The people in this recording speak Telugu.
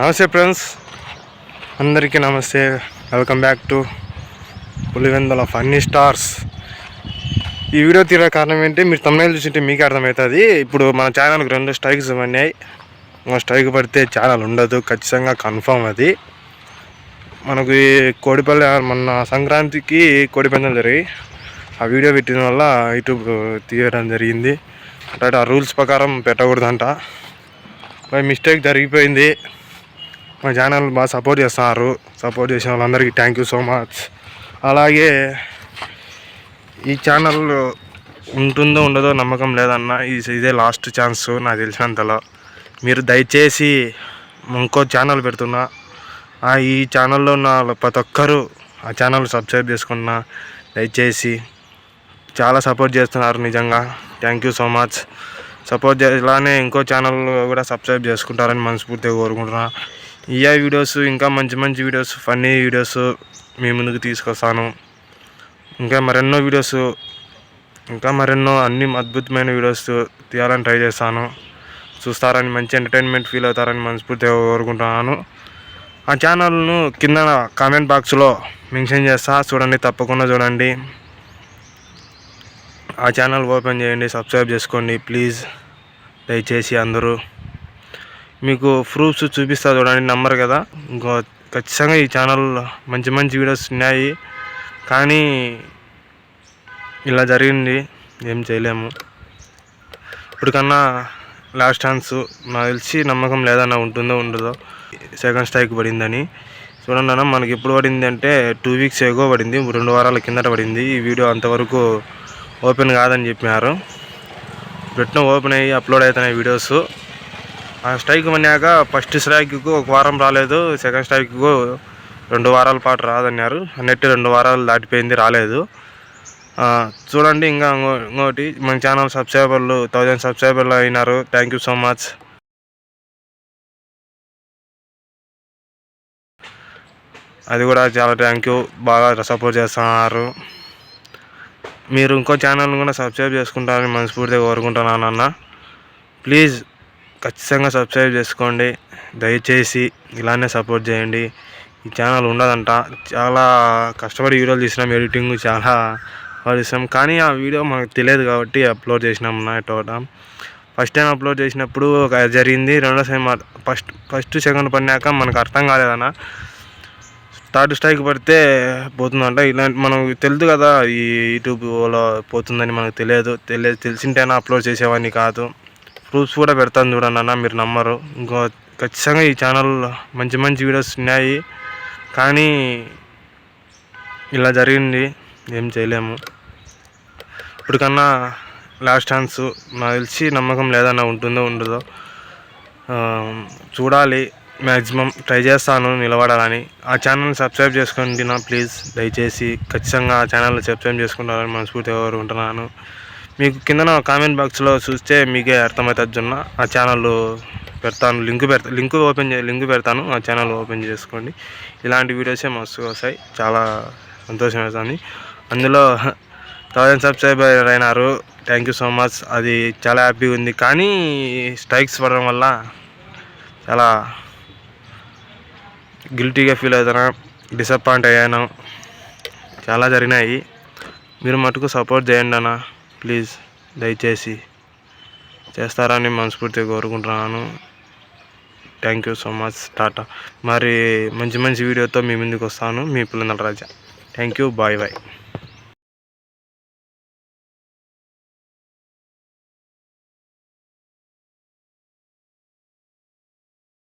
నమస్తే ఫ్రెండ్స్. అందరికీ నమస్తే. Welcome back to Pulivendula funny stars. ఈ వీడియో తీరే కారణం ఏంటి? మీరు తమిళ చూసింటే మీకే అర్థమవుతుంది. ఇప్పుడు మన ఛానల్కి రెండు స్ట్రైక్స్ పడినాయి స్ట్రైక్ పడితే ఛానల్ ఉండదు. ఖచ్చితంగా కన్ఫర్మ్ అది. మనకు కోడిపల్లె కోడిపల్లి మొన్న సంక్రాంతికి కోడిపందాలు జరిగి ఆ వీడియో పెట్టిన వల్ల యూట్యూబ్ తీయడం జరిగింది. అంటే ఆ రూల్స్ ప్రకారం పెట్టకూడదంట. బై మిస్టేక్ జరిగిపోయింది. మా ఛానల్ బాగా సపోర్ట్ చేస్తున్నారు సపోర్ట్ చేసిన వాళ్ళందరికీ థ్యాంక్ యూ సో మచ్ అలాగే ఈ ఛానల్ ఉంటుందో ఉండదో నమ్మకం లేదన్న ఇది ఇదే లాస్ట్ ఛాన్స్ నాకు తెలిసినంతలో. మీరు దయచేసి ఇంకో ఛానల్ పెడుతున్నా. ఈ ఛానల్లో ఉన్న ప్రతి ఒక్కరూ ఆ ఛానల్ సబ్స్క్రైబ్ చేసుకున్నా. దయచేసి చాలా సపోర్ట్ చేస్తున్నారు నిజంగా. Thank you so much support చే ఇలానే ఇంకో ఛానల్ కూడా సబ్స్క్రైబ్ చేసుకుంటారని మనస్ఫూర్తిగా కోరుకుంటున్నా. ఇయా వీడియోస్ ఇంకా మంచి మంచి వీడియోస్ ఫన్నీ వీడియోస్ మీ ముందుకు తీసుకొస్తాను. ఇంకా మరెన్నో వీడియోస్ ఇంకా మరెన్నో అన్ని అద్భుతమైన వీడియోస్ తీయాలని ట్రై చేస్తాను. చూస్తారని మంచి ఎంటర్టైన్మెంట్ ఫీల్ అవుతారని మనస్ఫూర్తిగా కోరుకుంటున్నాను. ఆ ఛానల్ను కింద కామెంట్ బాక్స్లో మెన్షన్ చేస్తా. చూడండి తప్పకుండా చూడండి. ఆ ఛానల్ ఓపెన్ చేయండి సబ్స్క్రైబ్ చేసుకోండి ప్లీజ్. దయచేసి అందరూ మీకు ప్రూఫ్స్ చూపిస్తా చూడండి నంబర్ కదా. ఇంకో ఖచ్చితంగా ఈ ఛానల్ మంచి మంచి వీడియోస్ ఉన్నాయి. కానీ ఇలా జరిగింది ఏం చేయలేము. ఇప్పటికన్నా లాస్ట్ ఛాన్స్ నాకు తెలిసి నమ్మకం లేదన్నా ఉంటుందో ఉండదో సెకండ్ స్ట్రైక్ పడిందని. చూడండి అన్న మనకి ఎప్పుడు పడింది అంటే టూ వీక్స్ ఎగో పడింది రెండు వారాల కిందట పడింది. ఈ వీడియో అంతవరకు ఓపెన్ కాదని చెప్పినారు. పెట్టిన ఓపెన్ అయ్యి అప్లోడ్ అవుతున్నాయి వీడియోస్ ఆ స్ట్రైక్ మన్నాక ఫస్ట్ స్ట్రైక్కు ఒక వారం రాలేదు సెకండ్ స్ట్రైక్కు రెండు వారాల పాటు రాదన్నారు. నెట్ రెండు వారాలు దాటిపోయింది రాలేదు. చూడండి ఇంకా ఇంకోటి మన ఛానల్ సబ్స్క్రైబర్లు థౌజండ్ సబ్స్క్రైబర్లు అయినారు. థ్యాంక్ యూ సో మచ్ అది కూడా చాలా థ్యాంక్ యూ బాగా సపోర్ట్ చేస్తున్నారు. మీరు ఇంకో ఛానల్ కూడా సబ్స్క్రైబ్ చేసుకుంటారని మనస్ఫూర్తిగా కోరుకుంటున్నాను అన్న. ప్లీజ్ ఖచ్చితంగా సబ్స్క్రైబ్ చేసుకోండి. దయచేసి ఇలానే సపోర్ట్ చేయండి. ఈ ఛానల్ ఉండదంట చాలా కష్టపడి వీడియోలు తీసినాం ఎడిటింగ్ చాలా చేసినాం కానీ ఆ వీడియో మనకు తెలియదు కాబట్టి అప్లోడ్ చేసినాం నైట్ ఫస్ట్ టైం అప్లోడ్ చేసినప్పుడు జరిగింది. రెండో టైం ఫస్ట్ ఫస్ట్ సెకండ్ పడినాక మనకు అర్థం కాలేదన్న. థర్డ్ స్ట్రైక్ పడితే పోతుందంట. ఇలాంటి మనకు తెలుదు కదా ఈ యూట్యూబ్లో పోతుందని మనకు తెలియదు. తెలియదు తెలిసింటేనా అప్లోడ్ చేసేవాడిని కాదు. ప్రూఫ్స్ కూడా పెడతాను చూడండి అన్న మీరు నమ్మరు. ఇంకో ఖచ్చితంగా ఈ ఛానల్ మంచి మంచి వీడియోస్ ఉన్నాయి. కానీ ఇలా జరిగింది ఏం చేయలేము. ఇప్పటికన్నా లాస్ట్ ఛాన్స్ నాకు తెలిసి నమ్మకం లేదన్నా ఉంటుందో ఉండదో చూడాలి. మ్యాక్సిమం ట్రై చేస్తాను నిలబడాలని. ఆ ఛానల్ని సబ్స్క్రైబ్ చేసుకోండి నా ప్లీజ్ దయచేసి ఖచ్చితంగా ఆ ఛానల్ సబ్స్క్రైబ్ చేసుకుంటారని మనస్ఫూర్తి ఎవరు ఉంటున్నాను మీకు కిందన కామెంట్ బాక్స్లో చూస్తే మీకే అర్థమవుతుంది జున్న ఆ ఛానల్ పెడతాను లింక్ పెడతా లింక్ ఓపెన్ చే లింక్ పెడతాను. ఆ ఛానల్ ఓపెన్ చేసుకోండి. ఇలాంటి వీడియోసే మస్తుగా వస్తాయి. చాలా సంతోషం వేస్తుంది అందులో థౌజండ్ సబ్స్క్రైబర్ అయినారు. థ్యాంక్ యూ సో మచ్ అది చాలా హ్యాపీగా ఉంది. కానీ స్ట్రైక్స్ పడడం వల్ల చాలా గిల్టీగా ఫీల్ అవుతాను డిసప్పాయింట్ అయ్యాను. చాలా జరిగినాయి. మీరు మటుకు సపోర్ట్ చేయండి అన్న. ప్లీజ్ దయచేసి చేస్తారని మనస్ఫూర్తిగా కోరుకుంటున్నాను. Thank you so much tata. మరి మంచి మంచి వీడియోతో మీ ముందుకు వస్తాను. మీ పిల్లల Raja. Thank you bye bye